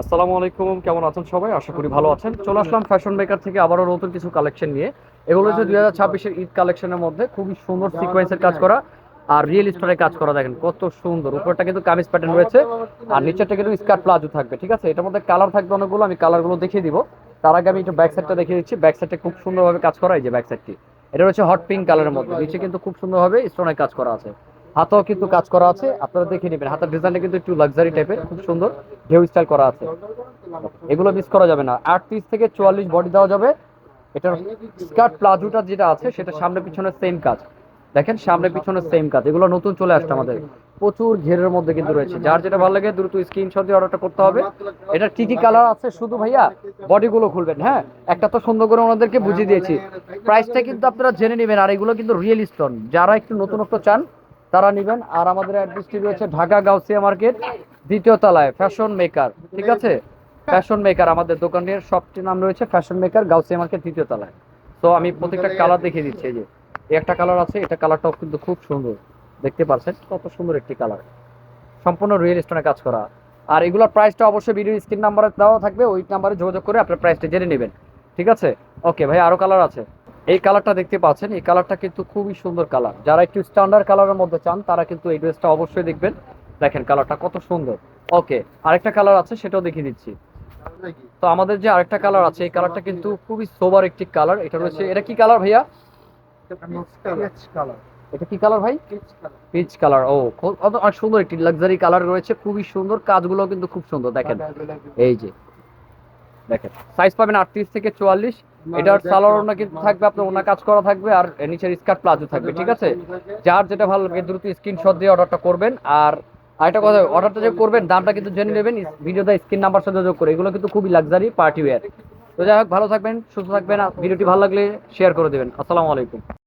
আসসালামু আলাইকুম কেমন আছেন সবাই? আশা করি ভালো আছেন। চলে আসলাম ফ্যাশন মেকার থেকে আবারও নতুন কিছু কালেকশন নিয়ে। এগুলো হচ্ছে দুই হাজার ছাব্বিশের ঈদ কালেকশনের মধ্যে খুবই সুন্দর সিকোয়েন্সের কাজ করা আর রিয়েল স্টোনের কাজ করা দেখেন কত সুন্দর। উপরটা কিন্তু কামিজ প্যাটার্ন রয়েছে আর নিচেরটা কিন্তু স্কার্ট প্লাজো থাকবে ঠিক আছে? এটার মধ্যে কালার থাকবে অনেকগুলো আমি কালারগুলো দেখিয়ে দিব। তার আগে আমি একটু ব্যাক সাইডটা দেখিয়ে দিচ্ছি। ব্যাক সাইডটা খুব সুন্দরভাবে কাজ করা এই যে ব্যাক সাইডটি এটা হচ্ছে হট পিঙ্ক কালারের মধ্যে। নিচে কিন্তু খুব সুন্দরভাবে স্টোনের কাজ করা আছে। হাতেও কিন্তু কাজ করা আছে। আপনারা দেখে নেবেন, হাতের ডিজাইনটা কিন্তু একটু লাক্সারি টাইপের খুব সুন্দর, ঢেউ স্টাইল করা আছে। এগুলো মিস করা যাবে না। আট পিস থেকে চুয়াল্লিশ বডি দেওয়া যাবে। এটার স্কার্ট প্লাজোটা যেটা আছে, সেটা সামনে পিছনে সেম কাজ। দেখেন, সামনে পিছনে সেম কাজ। এগুলো নতুন চলে আসছে আমাদের। প্রচুর ঘেরের মধ্যে কিন্তু রয়েছে। যার যেটা ভালো লাগে, দ্রুত স্ক্রিনশট দিয়ে অর্ডারটা করতে হবে। এটা কি কি কালার আছে? শুধু ভাইয়া বডিগুলো খুলবেন হ্যাঁ? একটা তো সুন্দর করে ওনাদেরকে বুঝিয়ে দিয়েছি। প্রাইসটা কিন্তু আপনারা জেনে নেবেন, আর এগুলো কিন্তু রিয়েল স্টোন যারা একটু নতুনত্ব চান তারা নেবেন। আর আমাদের অ্যাড্রেসটি রয়েছে ঢাকা গাউসিয়া মার্কেট, দ্বিতীয় তলায় ফ্যাশন মেকার, ঠিক আছে? ফ্যাশন মেকার আমাদের দোকানের শপটির নাম রয়েছে ফ্যাশন মেকার গাউসিয়া মার্কেট, দ্বিতীয় তলায়। তো আমি প্রত্যেকটা কালার দেখিয়ে দিচ্ছি, এই যে একটা কালার আছে, এটা কালারটাও কিন্তু খুব সুন্দর। দেখতে পাচ্ছেন? কত সুন্দর একটি কালার সম্পূর্ণ রিয়েল স্টোনে কাজ করা। আর এগুলোর প্রাইসটা অবশ্যই ভিডিও স্ক্রিন নাম্বারে দেওয়া থাকবে, ওই নাম্বারে যোগাযোগ করে আপনার প্রাইসটা জেনে নেবেন। ঠিক আছে? ওকে ভাই, আরও কালার আছে? এই কালারটা দেখতে পাচ্ছেন এই কালারটা কিন্তু খুবই সুন্দর কালার যারা একটু স্ট্যান্ডার্ড কালারের মধ্যে চান তারা কিন্তু এই ড্রেসটা অবশ্যই দেখবেন। দেখেন কালারটা কত সুন্দর। ওকে আরেকটা কালার আছে সেটাও দেখিয়ে দিচ্ছি। তো আমাদের যে আরেকটা কালার আছে এই কালারটা কিন্তু খুবই সোবার একটি কালার এটা রয়েছে এটা কি কালার ভাইয়া? এটা কি কালার ভাই? পিচ কালার ও অনেক সুন্দর একটি লাক্সারি কালার রয়েছে খুবই সুন্দর কাজগুলো কিন্তু খুব সুন্দর দেখেন। এই যে দেখেন সাইজ পাবেন আটত্রিশ থেকে চুয়াল্লিশ। এটার সালোয়ার কিন্তু থাকবে আপনার ওনা কাজ করা থাকবে আর নিচের স্কার্ট প্লাজো থাকবে ঠিক আছে? যার যেটা ভালো লাগে দ্রুত স্ক্রিনশট দিয়ে অর্ডারটা করবেন আর আরেকটা কথা অর্ডারটা যে করবেন দামটা কিন্তু জেনে নেবেন ভিডিওতে স্ক্রিন নাম্বার সাথে যোগ করে এগুলো কিন্তু খুবই লাক্সারি পার্টি ওয়্যার তো যাই হোক ভালো থাকবেন সুস্থ থাকবেন ভিডিওটি ভালো লাগলে শেয়ার করে দেবেন। আসসালামু আলাইকুম।